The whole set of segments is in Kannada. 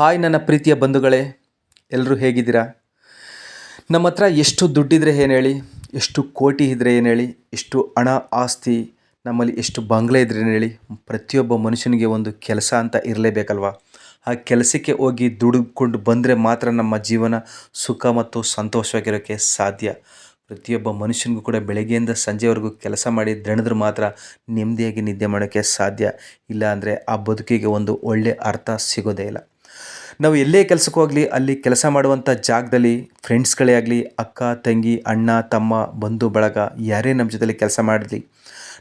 ಹಾಯ್ ನನ್ನ ಪ್ರೀತಿಯ ಬಂಧುಗಳೇ ಎಲ್ಲರೂ ಹೇಗಿದ್ದೀರಾ? ನಮ್ಮ ಹತ್ರ ಎಷ್ಟು ದುಡ್ಡಿದ್ರೆ ಏನು ಹೇಳಿ, ಎಷ್ಟು ಕೋಟಿ ಇದ್ದರೆ ಏನು ಹೇಳಿ, ಎಷ್ಟು ಹಣ ಆಸ್ತಿ, ನಮ್ಮಲ್ಲಿ ಎಷ್ಟು ಬಂಗ್ಲೆ ಇದ್ರೆ ಏನು ಹೇಳಿ, ಪ್ರತಿಯೊಬ್ಬ ಮನುಷ್ಯನಿಗೆ ಒಂದು ಕೆಲಸ ಅಂತ ಇರಲೇಬೇಕಲ್ವ? ಆ ಕೆಲಸಕ್ಕೆ ಹೋಗಿ ದುಡಿದುಕೊಂಡು ಬಂದರೆ ಮಾತ್ರ ನಮ್ಮ ಜೀವನ ಸುಖ ಮತ್ತು ಸಂತೋಷವಾಗಿರೋಕ್ಕೆ ಸಾಧ್ಯ. ಪ್ರತಿಯೊಬ್ಬ ಮನುಷ್ಯನಿಗೂ ಕೂಡ ಬೆಳಗ್ಗೆಯಿಂದ ಸಂಜೆವರೆಗೂ ಕೆಲಸ ಮಾಡಿ ದಣಿದ್ರೆ ಮಾತ್ರ ನೆಮ್ಮದಿಯಾಗಿ ನಿದ್ದೆ ಮಾಡೋಕ್ಕೆ ಸಾಧ್ಯ. ಇಲ್ಲ ಅಂದರೆ ಆ ಬದುಕಿಗೆ ಒಂದು ಒಳ್ಳೆಯ ಅರ್ಥ ಸಿಗೋದೇ ಇಲ್ಲ. ನಾವು ಎಲ್ಲೇ ಕೆಲಸಕ್ಕೆ ಹೋಗಲಿ, ಅಲ್ಲಿ ಕೆಲಸ ಮಾಡುವಂಥ ಜಾಗದಲ್ಲಿ ಫ್ರೆಂಡ್ಸ್ಗಳೇ ಆಗಲಿ, ಅಕ್ಕ, ತಂಗಿ, ಅಣ್ಣ, ತಮ್ಮ, ಬಂಧು, ಬಳಗ, ಯಾರೇ ನಮ್ಮ ಜೊತೆಲಿ ಕೆಲಸ ಮಾಡಲಿ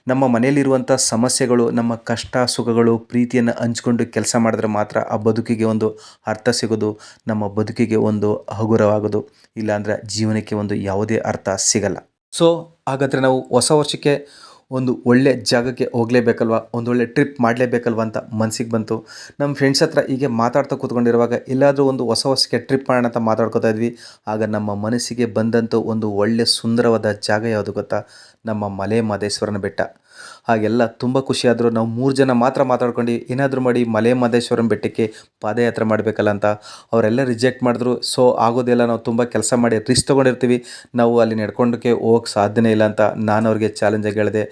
ನಮ್ಮ ಮನೆಯಲ್ಲಿರುವಂಥ ಸಮಸ್ಯೆಗಳು, ನಮ್ಮ ಕಷ್ಟ, ಸುಖಗಳು, ಪ್ರೀತಿಯನ್ನು ಹಂಚ್ಕೊಂಡು ಕೆಲಸ ಮಾಡಿದ್ರೆ ಮಾತ್ರ ಆ ಬದುಕಿಗೆ ಒಂದು ಅರ್ಥ ಸಿಗೋದು, ನಮ್ಮ ಬದುಕಿಗೆ ಒಂದು ಹಗುರವಾಗೋದು, ಇಲ್ಲಾಂದರೆ ಜೀವನಕ್ಕೆ ಒಂದು ಯಾವುದೇ ಅರ್ಥ ಸಿಗಲ್ಲ. ಸೊ ಹಾಗಾದರೆ ನಾವು ಹೊಸ ವರ್ಷಕ್ಕೆ ಒಂದು ಒಳ್ಳೆ ಜಾಗಕ್ಕೆ ಹೋಗಲೇಬೇಕಲ್ವ? ಒಂದೊಳ್ಳೆ ಟ್ರಿಪ್ ಮಾಡಲೇಬೇಕಲ್ವ ಅಂತ ಮನಸ್ಸಿಗೆ ಬಂತು. ನಮ್ಮ ಫ್ರೆಂಡ್ಸ್ ಹತ್ರ ಹೀಗೆ ಮಾತಾಡ್ತಾ ಕೂತ್ಕೊಂಡಿರುವಾಗ ಎಲ್ಲಾದರೂ ಒಂದು ಹೊಸ ಹೊಸಕ್ಕೆ ಟ್ರಿಪ್ ಮಾಡೋಣ ಅಂತ ಮಾತಾಡ್ಕೊತಾ ಇದ್ವಿ. ಆಗ ನಮ್ಮ ಮನಸ್ಸಿಗೆ ಬಂದಂಥ ಒಂದು ಒಳ್ಳೆ ಸುಂದರವಾದ ಜಾಗ ಯಾವುದು ಗೊತ್ತಾ? ನಮ್ಮ ಮಲೆ ಮಹದೇಶ್ವರನ ಬೆಟ್ಟ. ಹಾಗೆಲ್ಲ ತುಂಬ ಖುಷಿಯಾದರು ನಾವು ಮೂರು ಜನ ಮಾತ್ರ ಮಾತಾಡ್ಕೊಂಡು ಏನಾದರೂ ಮಾಡಿ ಮಲೆ ಮಹದೇಶ್ವರಂ ಬೆಟ್ಟಕ್ಕೆ ಪಾದಯಾತ್ರೆ ಮಾಡಬೇಕಲ್ಲ ಅಂತ ಅವರೆಲ್ಲ ರಿಜೆಕ್ಟ್ ಮಾಡಿದ್ರು. ಸೊ ಆಗೋದಿಲ್ಲ ನಾವು ತುಂಬ ಕೆಲಸ ಮಾಡಿ ರಿಸ್ಕ್ ತೊಗೊಂಡಿರ್ತೀವಿ. ನಾವು ಅಲ್ಲಿ ನಡ್ಕೊಂಡಕ್ಕೆ ಹೋಗಕ್ಕೆ ಸಾಧ್ಯನೇ ಇಲ್ಲ ಅಂತ ನಾನು ಅವ್ರಿಗೆ ಚಾಲೆಂಜಾಗಿ ಹೇಳಿದೆ.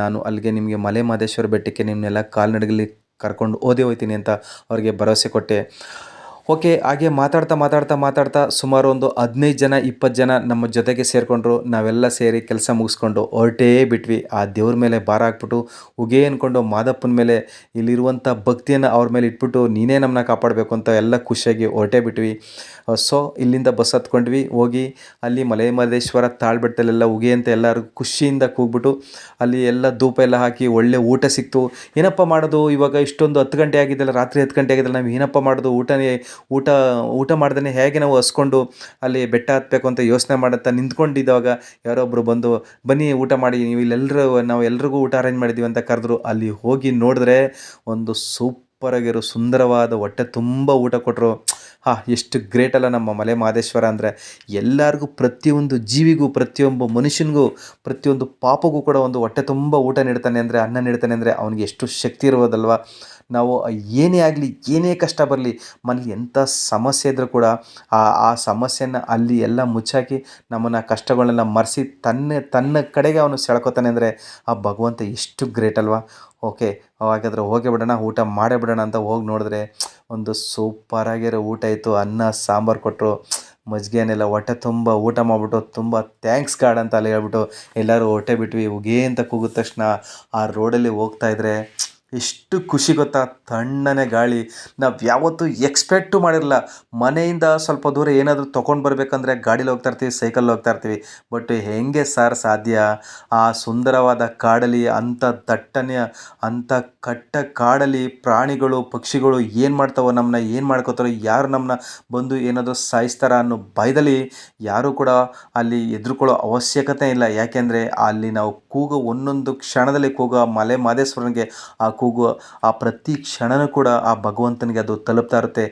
ನಾನು ಅಲ್ಲಿಗೆ ನಿಮಗೆ ಮಲೆ ಮಹದೇಶ್ವರ ಬೆಟ್ಟಕ್ಕೆ ನಿಮ್ಮನ್ನೆಲ್ಲ ಕಾಲ್ನಡಗಲಿ ಕರ್ಕೊಂಡು ಓದೇ ಹೋಯ್ತೀನಿ ಅಂತ ಅವ್ರಿಗೆ ಭರವಸೆ ಕೊಟ್ಟೆ. ಓಕೆ, ಹಾಗೆ ಮಾತಾಡ್ತಾ ಮಾತಾಡ್ತಾ ಮಾತಾಡ್ತಾ ಸುಮಾರು ಒಂದು ಹದಿನೈದು ಜನ, ಇಪ್ಪತ್ತು ಜನ ನಮ್ಮ ಜೊತೆಗೆ ಸೇರಿಕೊಂಡ್ರು. ನಾವೆಲ್ಲ ಸೇರಿ ಕೆಲಸ ಮುಗಿಸ್ಕೊಂಡು ಹೊರಟೇ ಬಿಟ್ವಿ. ಆ ದೇವ್ರ ಮೇಲೆ ಭಾರ ಹಾಕ್ಬಿಟ್ಟು ಉಗೆ ಅಂದ್ಕೊಂಡು ಮಾದಪ್ಪನ ಮೇಲೆ ಇಲ್ಲಿರುವಂಥ ಭಕ್ತಿಯನ್ನು ಅವ್ರ ಮೇಲೆ ಇಟ್ಬಿಟ್ಟು ನೀನೇ ನಮ್ಮನ್ನ ಕಾಪಾಡಬೇಕು ಅಂತ ಎಲ್ಲ ಖುಷಿಯಾಗಿ ಹೊರಟೇ ಬಿಟ್ವಿ. ಸೊ, ಇಲ್ಲಿಂದ ಬಸ್ ಹತ್ಕೊಂಡ್ವಿ. ಹೋಗಿ ಅಲ್ಲಿ ಮಲೆ ಮಹದೇಶ್ವರ ತಾಳ್ಬೆಟ್ಟದಲ್ಲೆಲ್ಲ ಉಗೆ ಅಂತ ಎಲ್ಲರೂ ಖುಷಿಯಿಂದ ಕೂಗ್ಬಿಟ್ಟು ಅಲ್ಲಿ ಎಲ್ಲ ಧೂಪ ಎಲ್ಲ ಹಾಕಿ ಒಳ್ಳೆ ಊಟ ಸಿಕ್ತು. ಏನಪ್ಪ ಮಾಡೋದು? ಇವಾಗ ಇಷ್ಟೊಂದು ಹತ್ತು ಗಂಟೆ ಆಗಿದ್ದಲ್ಲ, ರಾತ್ರಿ ಹತ್ತು ಗಂಟೆ ಆಗಿದ್ದಲ್ಲ, ನಾವು ಏನಪ್ಪ ಮಾಡೋದು? ಊಟನೇ ಊಟ ಊಟ ಮಾಡ್ದೇ ಹೇಗೆ ನಾವು ಹಸ್ಕೊಂಡು ಅಲ್ಲಿ ಬೆಟ್ಟ ಹತ್ತಬೇಕು ಅಂತ ಯೋಚನೆ ಮಾಡುತ್ತಾ ನಿಂತ್ಕೊಂಡಿದ್ದಾಗ ಯಾರೋ ಒಬ್ಬರು ಬಂದು, ಬನ್ನಿ ಊಟ ಮಾಡಿ, ನೀವು ಇಲ್ಲೆಲ್ಲರೂ ನಾವು ಎಲ್ರಿಗೂ ಊಟ ಅರೇಂಜ್ ಮಾಡಿದ್ದೀವಿ ಅಂತ ಕರೆದ್ರು. ಅಲ್ಲಿ ಹೋಗಿ ನೋಡಿದ್ರೆ ಒಂದು ಸೂಪರಾಗಿರೋ ಸುಂದರವಾದ ಹೊಟ್ಟೆ ತುಂಬ ಊಟ ಕೊಟ್ಟರು ಹಾ, ಎಷ್ಟು ಗ್ರೇಟ್ ಅಲ್ಲ ನಮ್ಮ ಮಲೆ ಮಹದೇಶ್ವರ ಅಂದರೆ. ಎಲ್ಲರಿಗೂ ಪ್ರತಿಯೊಂದು ಜೀವಿಗೂ ಪ್ರತಿಯೊಬ್ಬ ಮನುಷ್ಯನಿಗೂ, ಪ್ರತಿಯೊಂದು ಪಾಪಗೂ ಕೂಡ ಒಂದು ಹೊಟ್ಟೆ ತುಂಬ ಊಟ ನೀಡ್ತಾನೆ ಅಂದರೆ, ಅನ್ನ ನೀಡ್ತಾನೆ ಅಂದರೆ, ಅವನಿಗೆ ಎಷ್ಟು ಶಕ್ತಿ ಇರ್ಬೋದಲ್ವ? ನಾವು ಏನೇ ಆಗಲಿ, ಏನೇ ಕಷ್ಟ ಬರಲಿ, ಮನೇಲಿ ಎಂಥ ಸಮಸ್ಯೆ ಇದ್ದರೂ ಕೂಡ ಆ ಆ ಸಮಸ್ಯೆನ ಅಲ್ಲಿ ಎಲ್ಲ ಮುಚ್ಚಾಕಿ ನಮ್ಮನ್ನು ಕಷ್ಟಗಳನ್ನೆಲ್ಲ ಮರೆಸಿ ತನ್ನ ತನ್ನ ಕಡೆಗೆ ಅವನು ಸೆಳ್ಕೊತಾನೆ ಅಂದರೆ ಆ ಭಗವಂತ ಎಷ್ಟು ಗ್ರೇಟ್ ಅಲ್ವಾ? ಓಕೆ ಹಾಗಾದರೆ ಹೋಗೇ ಬಿಡೋಣ, ಊಟ ಮಾಡೇ ಬಿಡೋಣ ಅಂತ ಹೋಗಿ ನೋಡಿದ್ರೆ ಒಂದು ಸೂಪರಾಗಿರೋ ಊಟ ಇತ್ತು, ಅನ್ನ, ಸಾಂಬಾರು ಕೊಟ್ಟರು ಮಜ್ಜಿಗೆನೆಲ್ಲ ಹೊಟ್ಟೆ ತುಂಬ ಊಟ ಮಾಡಿಬಿಟ್ಟು ತುಂಬ ಥ್ಯಾಂಕ್ಸ್ ಕಾರ್ಡ್ ಅಂತ ಅಲ್ಲಿ ಹೇಳ್ಬಿಟ್ಟು ಎಲ್ಲರೂ ಹೊಟ್ಟೆ ಬಿಟ್ವಿ. ಹೋಗೇ ಅಂತ ಕೂಗಿದ ತಕ್ಷಣ ಆ ರೋಡಲ್ಲಿ ಹೋಗ್ತಾ ಇದ್ರೆ ಎಷ್ಟು ಖುಷಿ ಗೊತ್ತಾ? ತಣ್ಣನೆ ಗಾಳಿ. ನಾವು ಯಾವತ್ತೂ ಎಕ್ಸ್ಪೆಕ್ಟು ಮಾಡಿರಲ್ಲ ಮನೆಯಿಂದ ಸ್ವಲ್ಪ ದೂರ ಏನಾದರೂ ತೊಗೊಂಡು ಬರಬೇಕಂದ್ರೆ ಗಾಡೀಲಿ ಹೋಗ್ತಾ ಇರ್ತೀವಿ ಸೈಕಲ್ ಹೋಗ್ತಾ ಇರ್ತೀವಿ. ಬಟ್ ಹೆಂಗೆ ಸರ್ ಸಾಧ್ಯ? ಆ ಸುಂದರವಾದ ಕಾಡಲ್ಲಿ, ಅಂಥ ದಟ್ಟನೆಯ ಅಂಥ ಕಟ್ಟ ಕಾಡಲ್ಲಿ ಪ್ರಾಣಿಗಳು, ಪಕ್ಷಿಗಳು ಏನು ಮಾಡ್ತಾವೋ ನಮ್ಮನ್ನ ಏನು ಮಾಡ್ಕೋತಾರೋ, ಯಾರು ನಮ್ಮನ್ನ ಬಂದು ಏನಾದರೂ ಸಾಯಿಸ್ತಾರ ಅನ್ನೋ ಭಯದಲ್ಲಿ ಯಾರೂ ಕೂಡ ಅಲ್ಲಿ ಎದುರುಕೊಳ್ಳೋ ಅವಶ್ಯಕತೆ ಇಲ್ಲ. ಯಾಕೆಂದರೆ ಅಲ್ಲಿ ನಾವು ಕೂಗೋ ಒಂದೊಂದು ಕ್ಷಣದಲ್ಲಿ ಕೂಗೋ ಮಲೆ ಮಾದೇಶ್ವರನಿಗೆ ಆ ಕೂಗು ಆ ಪ್ರತಿ ಕ್ಷಣನೂ ಕೂಡ ಆ ಭಗವಂತನಿಗೆ ಅದು ತಲುಪ್ತಾ ಇರುತ್ತೆ.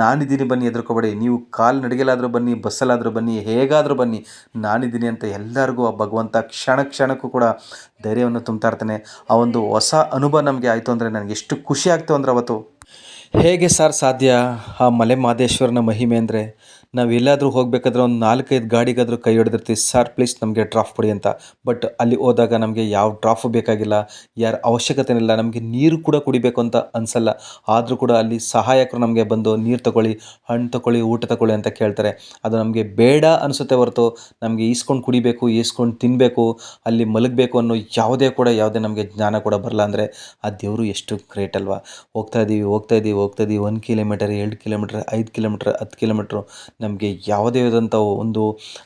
ನಾನಿದ್ದೀನಿ ಬನ್ನಿ, ಹೆದರ್ಕೋಬೇಡಿ. ನೀವು ಕಾಲು ನಡಿಗೆಲಾದರೂ ಬನ್ನಿ, ಬಸ್ಸಲ್ಲಾದರೂ ಬನ್ನಿ, ಹೇಗಾದರೂ ಬನ್ನಿ, ನಾನಿದ್ದೀನಿ ಅಂತ ಎಲ್ಲರಿಗೂ ಆ ಭಗವಂತ ಕ್ಷಣ ಕ್ಷಣಕ್ಕೂ ಕೂಡ ಧೈರ್ಯವನ್ನು ತುಂಬ್ತಾ ಇರ್ತಾನೆ. ಆ ಒಂದು ಹೊಸ ಅನುಭವ ನಮಗೆ ಆಯಿತು ಅಂದರೆ ನನಗೆ ಎಷ್ಟು ಖುಷಿ ಆಗ್ತು ಅಂದ್ರೆ ಅವತ್ತು. ಹೇಗೆ ಸರ್ ಸಾಧ್ಯ? ಆ ಮಲೆ ಮಹದೇಶ್ವರನ ಮಹಿಮೆ ಅಂದರೆ ನಾವು ಎಲ್ಲಾದರೂ ಹೋಗಬೇಕಾದ್ರೆ ಒಂದು ನಾಲ್ಕೈದು ಗಾಡಿಗಾದರೂ ಕೈ ಹೊಡೆದಿರ್ತೀವಿ. ಸರ್ ಪ್ಲೀಸ್ ನಮಗೆ ಡ್ರಾಫ್ ಕೊಡಿ ಅಂತ. ಬಟ್ ಅಲ್ಲಿ ಹೋದಾಗ ನಮಗೆ ಯಾವ ಡ್ರಾಫು ಬೇಕಾಗಿಲ್ಲ, ಯಾರ ಅವಶ್ಯಕತೆ ಇಲ್ಲ ನಮಗೆ ನೀರು ಕೂಡ ಕುಡಿಬೇಕು ಅಂತ ಅನಿಸಲ್ಲ. ಆದರೂ ಕೂಡ ಅಲ್ಲಿ ಸಹಾಯಕರು ನಮಗೆ ಬಂದು ನೀರು ತಗೊಳ್ಳಿ ಹಣ್ಣು ತಗೊಳ್ಳಿ, ಊಟ ತಗೊಳ್ಳಿ ಅಂತ ಕೇಳ್ತಾರೆ. ಅದು ನಮಗೆ ಬೇಡ ಅನಿಸುತ್ತೆ ಹೊರತು ನಮಗೆ ಈಸ್ಕೊಂಡು ಕುಡಿಬೇಕು, ಈಸ್ಕೊಂಡು ತಿನ್ನಬೇಕು ಅಲ್ಲಿ ಮಲಗಬೇಕು ಅನ್ನೋ ಯಾವುದೇ ಕೂಡ ಯಾವುದೇ ನಮಗೆ ಜ್ಞಾನ ಕೂಡ ಬರಲ್ಲ ಅಂದರೆ ಆ ದೇವರು ಎಷ್ಟು ಗ್ರೇಟ್ ಅಲ್ವಾ. ಹೋಗ್ತಾ ಇದ್ದೀವಿ ಹೋಗ್ತಾ ಇದ್ದೀವಿ ಹೋಗ್ತಾ ಇದ್ದೀವಿ ಒಂದು ಕಿಲೋಮೀಟರ್ ಎರಡು ಕಿಲೋಮೀಟ್ರ್ ಐದು ಕಿಲೋಮೀಟ್ರ್ ಹತ್ತು ಕಿಲೋಮೀಟ್ರು ನಮಗೆ ಯಾವುದೇ ಆದಂಥ ಒಂದು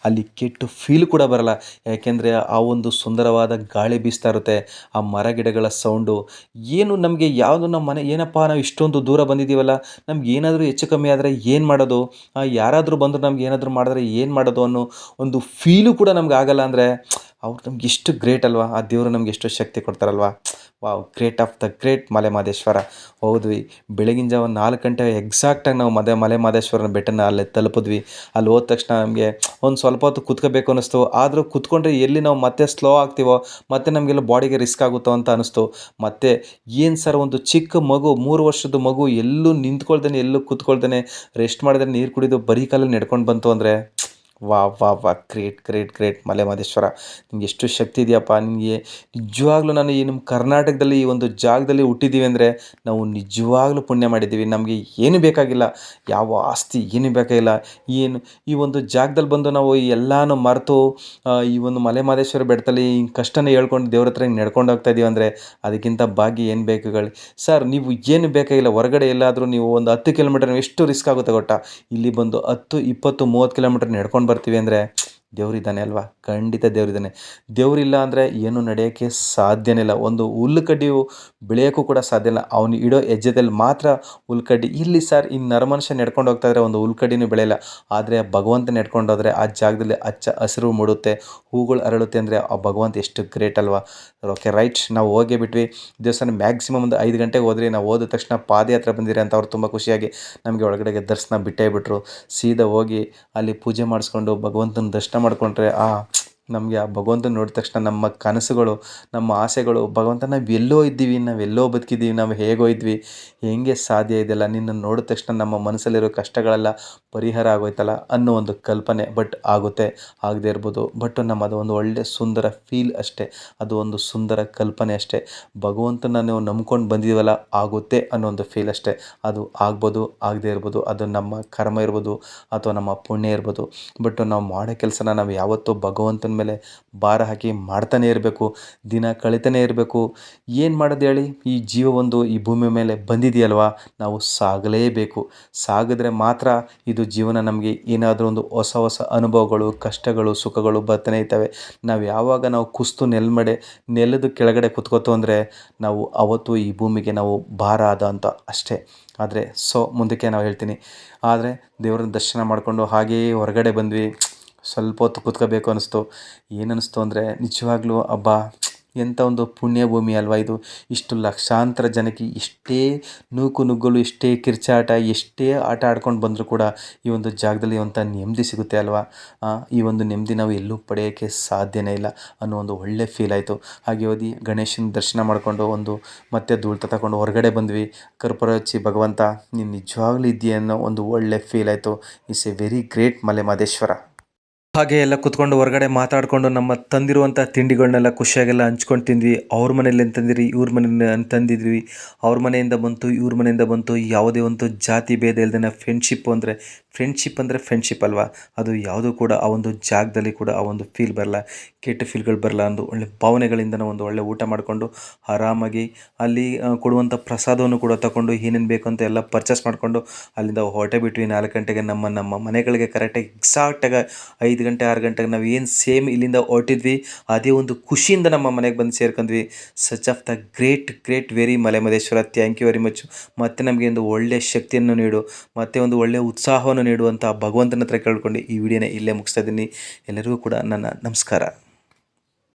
ಅಲ್ಲಿ ಕೆಟ್ಟು ಫೀಲ್ ಕೂಡ ಬರಲ್ಲ. ಯಾಕೆಂದರೆ ಆ ಒಂದು ಸುಂದರವಾದ ಗಾಳಿ ಬೀಸ್ತಾ ಇರುತ್ತೆ, ಆ ಮರ ಗಿಡಗಳ ಸೌಂಡು ಏನು ನಮಗೆ ಯಾವುದು ನಮ್ಮ ಮನೆ, ಏನಪ್ಪ ನಾವು ಇಷ್ಟೊಂದು ದೂರ ಬಂದಿದ್ದೀವಲ್ಲ, ನಮ್ಗೆ ಏನಾದರೂ ಹೆಚ್ಚು ಕಮ್ಮಿ ಆದರೆ ಏನು ಮಾಡೋದು? ಯಾರಾದರೂ ಬಂದರೂ ನಮ್ಗೆ ಏನಾದರೂ ಮಾಡಿದ್ರೆ ಏನು ಮಾಡೋದು ಅನ್ನೋ ಒಂದು ಫೀಲು ಕೂಡ ನಮ್ಗೆ ಆಗಲ್ಲ ಅಂದರೆ, ಅವ್ರು ನಮ್ಗೆ ಎಷ್ಟು ಗ್ರೇಟ್ ಅಲ್ವಾ? ಆ ದೇವರು ನಮ್ಗೆ ಎಷ್ಟು ಶಕ್ತಿ ಕೊಡ್ತಾರಲ್ವಾ? Wow great of the great Male Mahadeshwara ಹೋದ್ವಿ ಬೆಳಗಿನ ಜಾವ ನಾಲ್ಕು ಗಂಟೆ ಎಕ್ಸಾಕ್ಟಾಗಿ ನಾವು ಮದೆ, ಮಲೆ ಮಹದೇಶ್ವರನ ಬೆಟ್ಟನ ಅಲ್ಲಿ ತಲುಪಿದ್ವಿ. ಅಲ್ಲಿ ಹೋದ ತಕ್ಷಣ ನಮಗೆ ಒಂದು ಸ್ವಲ್ಪ ಹೊತ್ತು ಕುತ್ಕೋಬೇಕು ಅನ್ನಿಸ್ತು ಆದರೂ ಕುತ್ಕೊಂಡ್ರೆ ಎಲ್ಲಿ ನಾವು ಮತ್ತೆ ಸ್ಲೋ ಆಗ್ತೀವೋ, ಮತ್ತೆ ನಮಗೆಲ್ಲ ಬಾಡಿಗೆ ರಿಸ್ಕ್ ಆಗುತ್ತೋ ಅಂತ ಅನಿಸ್ತು. ಮತ್ತೆ ಏನು ಸರ್ ಒಂದು ಚಿಕ್ಕ ಮಗು, ಮೂರು ವರ್ಷದ ಮಗು ಎಲ್ಲೂ ನಿಂತ್ಕೊಳ್ದೇನೆ, ಎಲ್ಲೂ ಕೂತ್ಕೊಳ್ದೇನೆ ರೆಸ್ಟ್ ಮಾಡಿದ್ರೆ ನೀರು ಕುಡಿದು ಬರೀ ಕಾಲಲ್ಲಿ ನಡ್ಕೊಂಡು ಬಂತು ಅಂದರೆ ವಾ ವಾ ವಾ. Great great great Male Mahadeshwara ನಿಮ್ಗೆ ಎಷ್ಟು ಶಕ್ತಿ ಇದೆಯಪ್ಪ. ನಿಮಗೆ ನಿಜವಾಗ್ಲೂ ನಾನು ಈ ನಮ್ಮ ಕರ್ನಾಟಕದಲ್ಲಿ ಈ ಒಂದು ಜಾಗದಲ್ಲಿ ಹುಟ್ಟಿದ್ದೀವಿ ಅಂದರೆ ನಾವು ನಿಜವಾಗ್ಲೂ ಪುಣ್ಯ ಮಾಡಿದ್ದೀವಿ ನಮಗೆ ಏನು ಬೇಕಾಗಿಲ್ಲ. ಯಾವ ಆಸ್ತಿ ಏನು ಬೇಕಾಗಿಲ್ಲ. ಏನು, ಈ ಒಂದು ಜಾಗದಲ್ಲಿ ಬಂದು ನಾವು ಎಲ್ಲನೂ ಮರೆತು ಈ ಒಂದು ಮಲೆ ಮಹದೇಶ್ವರ ಬೆಟ್ಟದಲ್ಲಿ ಹಿಂಗೆ ಕಷ್ಟನೇ ಹೇಳ್ಕೊಂಡು ದೇವ್ರ ಹತ್ರ ಹಿಂಗೆ ನಡ್ಕೊಂಡು ಹೋಗ್ತಾ ಇದೀವಿ ಅಂದರೆ ಅದಕ್ಕಿಂತ ಭಾಗ್ಯ ಏನು ಬೇಕಾಗಲಿ ಸರ್, ನೀವು ಏನು ಬೇಕಾಗಿಲ್ಲ. ಹೊರಗಡೆ ಎಲ್ಲಾದರೂ ನೀವು ಒಂದು ಹತ್ತು ಕಿಲೋಮೀಟರ್, ಎಷ್ಟು ರಿಸ್ಕ್ ಆಗುತ್ತೆ ಗೊತ್ತಾ? ಇಲ್ಲಿ ಬಂದು ಹತ್ತು, ಇಪ್ಪತ್ತು, ಮೂವತ್ತು ಕಿಲೋಮೀಟರ್ ನಡ್ಕೊಂಡು ಬರ್ತೀವಿ ಅಂದರೆ ದೇವರಿದ್ದಾನೆ ಅಲ್ವಾ? ಖಂಡಿತ ದೇವರಿದ್ದಾನೆ. ದೇವರಿಲ್ಲ ಅಂದರೆ ಏನು ನಡೆಯೋಕ್ಕೆ ಸಾಧ್ಯನೇ ಇಲ್ಲ. ಒಂದು ಹುಲ್ಲು ಕಡ್ಡಿಯು ಬೆಳೆಯೋಕ್ಕೂ ಕೂಡ ಸಾಧ್ಯ ಇಲ್ಲ. ಅವನು ಇಡೋ ಹೆಜ್ಜೆದಲ್ಲಿ ಮಾತ್ರ ಹುಲ್ಕಡ್ಡಿ. ಇಲ್ಲಿ ಸರ್ ಈ ನರಮನುಷ್ಯ ನಡ್ಕೊಂಡು ಹೋಗ್ತಾ ಇದ್ರೆ ಒಂದು ಹುಲ್ಕಡ್ಡಿನೂ ಬೆಳೆಯಲ್ಲ. ಆದರೆ ಭಗವಂತ ನಡ್ಕೊಂಡು ಹೋದರೆ ಆ ಜಾಗದಲ್ಲಿ ಹಚ್ಚ ಹಸಿರು ಮೂಡುತ್ತೆ, ಹೂಗಳು ಅರಳುತ್ತೆ ಅಂದರೆ ಆ ಭಗವಂತ ಎಷ್ಟು ಗ್ರೇಟ್ ಅಲ್ವಾ? ಓಕೆ ರೈಟ್ ನಾವು ಹೋಗೇ ಬಿಟ್ವಿ. ದೇವಸ್ಥಾನ ಮ್ಯಾಕ್ಸಿಮಮ್ ಒಂದು ಐದು ಗಂಟೆಗೆ ಹೋದ್ರಿ ನಾವು ಹೋದ ತಕ್ಷಣ ಪಾದಯಾತ್ರೆ ಬಂದಿರಿ ಅಂತ ಅವ್ರು ತುಂಬ ಖುಷಿಯಾಗಿ ನಮಗೆ ಒಳಗಡೆಗೆ ದರ್ಶನ ಬಿಟ್ಟೇ ಬಿಟ್ಟರು ಸೀದಾ ಹೋಗಿ ಅಲ್ಲಿ ಪೂಜೆ ಮಾಡಿಸ್ಕೊಂಡು ಭಗವಂತನ ದರ್ಶನ ಮಾಡಿಕೊಂಡ್ರೆ ಆ ನಮಗೆ ಆ ಭಗವಂತನ ನೋಡಿದ ತಕ್ಷಣ ನಮ್ಮ ಕನಸುಗಳು, ನಮ್ಮ ಆಸೆಗಳು, ಭಗವಂತ ನಾವು ಎಲ್ಲೋ ಇದ್ದೀವಿ, ನಾವು ಎಲ್ಲೋ ಬದುಕಿದ್ದೀವಿ, ನಾವು ಹೇಗೋ ಇದ್ವಿ, ಹೆಂಗೆ ಸಾಧ್ಯ ಇದೆಲ್ಲ ನಿನ್ನ ನೋಡಿದ ತಕ್ಷಣ ನಮ್ಮ ಮನಸ್ಸಲ್ಲಿರೋ ಕಷ್ಟಗಳೆಲ್ಲ ಪರಿಹಾರ ಆಗೋಯ್ತಲ್ಲ ಅನ್ನೋ ಒಂದು ಕಲ್ಪನೆ ಬಟ್ ಆಗುತ್ತೆ, ಆಗದೆ ಇರ್ಬೋದು. ಬಟ್ ನಮ್ಮ ಅದು ಒಂದು ಒಳ್ಳೆ ಸುಂದರ ಫೀಲ್ ಅಷ್ಟೇ, ಅದು ಒಂದು ಸುಂದರ ಕಲ್ಪನೆ ಅಷ್ಟೇ. ಭಗವಂತನ ನಾವು ನಂಬ್ಕೊಂಡು ಬಂದಿದ್ದೀವಲ್ಲ, ಆಗುತ್ತೆ ಅನ್ನೋ ಒಂದು ಫೀಲ್ ಅಷ್ಟೇ. ಅದು ಆಗ್ಬೋದು, ಆಗದೆ ಇರ್ಬೋದು, ಅದು ನಮ್ಮ ಕರ್ಮ ಇರ್ಬೋದು, ಅಥವಾ ನಮ್ಮ ಪುಣ್ಯ ಇರ್ಬೋದು. ಬಟ್ ನಾವು ಮಾಡೋ ಕೆಲಸನ ನಾವು ಯಾವತ್ತೂ ಭಗವಂತನ ಮೇಲೆ ಭಾರ ಹಾಕಿ ಮಾಡ್ತಾನೆ ಇರಬೇಕು, ದಿನ ಕಳೀತಾನೆ ಇರಬೇಕು. ಏನು ಮಾಡೋದು ಹೇಳಿ? ಈ ಜೀವ ಒಂದು ಈ ಭೂಮಿ ಮೇಲೆ ಬಂದಿದೆಯಲ್ವಾ? ನಾವು ಸಾಗಲೇಬೇಕು. ಸಾಗಿದ್ರೆ ಮಾತ್ರ ಇದು ಜೀವನ ನಮಗೆ ಏನಾದರೂ ಒಂದು ಹೊಸ ಹೊಸ ಅನುಭವಗಳು, ಕಷ್ಟಗಳು, ಸುಖಗಳು ಬರ್ತಾನೆ ಇರ್ತವೆ ನಾವು ಯಾವಾಗ ನಾವು ಕುಸ್ತು ನೆಲ್ಮಡೆ, ನೆಲದ ಕೆಳಗಡೆ ಕುತ್ಕೋತು ಅಂದರೆ ನಾವು ಅವತ್ತು ಈ ಭೂಮಿಗೆ ನಾವು ಭಾರ ಆದ ಅಂತ ಅಷ್ಟೇ. ಆದರೆ ಸೊ, ಮುಂದಕ್ಕೆ ನಾವು ಹೇಳ್ತೀನಿ. ಆದರೆ ದೇವ್ರನ್ನ ದರ್ಶನ ಮಾಡಿಕೊಂಡು ಹಾಗೆಯೇ ಹೊರಗಡೆ ಬಂದ್ವಿ. ಸ್ವಲ್ಪ ಹೊತ್ತು ಕೂತ್ಕೋಬೇಕು ಅನ್ನಿಸ್ತು ಏನು ಅನ್ನಿಸ್ತು ಅಂದರೆ ನಿಜವಾಗ್ಲೂ ಹಬ್ಬ ಎಂಥ ಒಂದು ಪುಣ್ಯ ಭೂಮಿ ಅಲ್ವಾ ಇದು. ಇಷ್ಟು ಲಕ್ಷಾಂತರ ಜನಕ್ಕೆ ಎಷ್ಟೇ ನೂಕು ನುಗ್ಗಲು ಎಷ್ಟೇ ಕಿರ್ಚಾಟ, ಎಷ್ಟೇ ಆಟ ಆಡ್ಕೊಂಡು ಬಂದರೂ ಕೂಡ ಈ ಒಂದು ಜಾಗದಲ್ಲಿ ಒಂಥ ನೆಮ್ಮದಿ ಸಿಗುತ್ತೆ ಅಲ್ವಾ? ಈ ಒಂದು ನೆಮ್ಮದಿ ನಾವು ಎಲ್ಲೂ ಪಡೆಯೋಕ್ಕೆ ಸಾಧ್ಯನೇ ಇಲ್ಲ ಅನ್ನೋ ಒಂದು ಒಳ್ಳೆ ಫೀಲ್ ಆಯಿತು. ಹಾಗೆ ಓದಿ ಗಣೇಶನ ದರ್ಶನ ಮಾಡಿಕೊಂಡು ಒಂದು ಮತ್ತೆ ಧೂಳ್ತ ತಗೊಂಡು ಹೊರಗಡೆ ಬಂದ್ವಿ. ಕರ್ಪೂರ ಹಚ್ಚಿ ಭಗವಂತ, ನೀನು ನಿಜವಾಗ್ಲೂ ಇದ್ದೀಯ ಅನ್ನೋ ಒಂದು ಒಳ್ಳೆ ಫೀಲ್ ಆಯಿತು. Is a very great Male Mahadeshwara ಹಾಗೆ ಎಲ್ಲ ಕುತ್ಕೊಂಡು ಹೊರಗಡೆ ಮಾತಾಡಿಕೊಂಡು ನಮ್ಮ ತಂದಿರುವಂಥ ತಿಂಡಿಗಳನ್ನೆಲ್ಲ ಖುಷಿಯಾಗೆಲ್ಲ ಹಂಚ್ಕೊಂಡು ತಿಂದ್ವಿ. ಅವ್ರ ಮನೇಲಿ ಅಂತಂದಿರಿ ತಂದಿರಿ ಇವ್ರ ಮನೇಲಿ ಅಂತಂದಿದ್ವಿ ಅವ್ರ ಮನೆಯಿಂದ ಬಂತು, ಇವ್ರ ಮನೆಯಿಂದ ಬಂತು. ಯಾವುದೇ ಒಂದು ಜಾತಿ ಭೇದ ಇಲ್ಲದೆ ಫ್ರೆಂಡ್ಶಿಪ್ ಅಂದರೆ ಫ್ರೆಂಡ್ಶಿಪ್ ಅಂದರೆ ಫ್ರೆಂಡ್ಶಿಪ್ ಅಲ್ವಾ? ಅದು ಯಾವುದೂ ಕೂಡ ಆ ಒಂದು ಜಾಗದಲ್ಲಿ ಕೂಡ ಆ ಒಂದು ಫೀಲ್ ಬರಲ್ಲ. ಕೆಟ್ಟ ಫೀಲ್ಗಳು ಬರಲ್ಲ ಒಂದು ಒಳ್ಳೆ ಭಾವನೆಗಳಿಂದ ಒಂದು ಒಳ್ಳೆ ಊಟ ಮಾಡಿಕೊಂಡು ಆರಾಮಾಗಿ ಅಲ್ಲಿ ಕೊಡುವಂಥ ಪ್ರಸಾದವನ್ನು ಕೂಡ ತಗೊಂಡು ಏನೇನು ಬೇಕು ಅಂತ ಎಲ್ಲ ಪರ್ಚೇಸ್ ಮಾಡಿಕೊಂಡು ಅಲ್ಲಿಂದ ಹೊರಟೆ ಬಿಟ್ವಿ. ನಾಲ್ಕು ಗಂಟೆಗೆ ನಮ್ಮ ನಮ್ಮ ಮನೆಗಳಿಗೆ ಕರೆಕ್ಟಾಗಿ ಎಕ್ಸಾಕ್ಟಾಗಿ ಐದು ಗಂಟೆ, ಆರು ಗಂಟೆಗೆ ನಾವು ಏನು ಸೇಮ್ ಇಲ್ಲಿಂದ ಹೊರಟಿದ್ವಿ, ಅದೇ ಒಂದು ಖುಷಿಯಿಂದ ನಮ್ಮ ಮನೆಗೆ ಬಂದು ಸೇರ್ಕೊಂಡ್ವಿ. Such of the great great very Male Mahadeshwara thank you very much ಮತ್ತು ನಮಗೆ ಒಂದು ಒಳ್ಳೆಯ ಶಕ್ತಿಯನ್ನು ನೀಡು, ಮತ್ತೆ ಒಂದು ಒಳ್ಳೆಯ ಉತ್ಸಾಹವನ್ನು ನೀಡುವಂಥ ಭಗವಂತನ ಹತ್ರ ಕೇಳ್ಕೊಂಡು ಈ ವಿಡಿಯೋನ ಇಲ್ಲೇ ಮುಗಿಸ್ತಾ ಇದ್ದೀನಿ. ಎಲ್ಲರಿಗೂ ಕೂಡ ನನ್ನ ನಮಸ್ಕಾರ.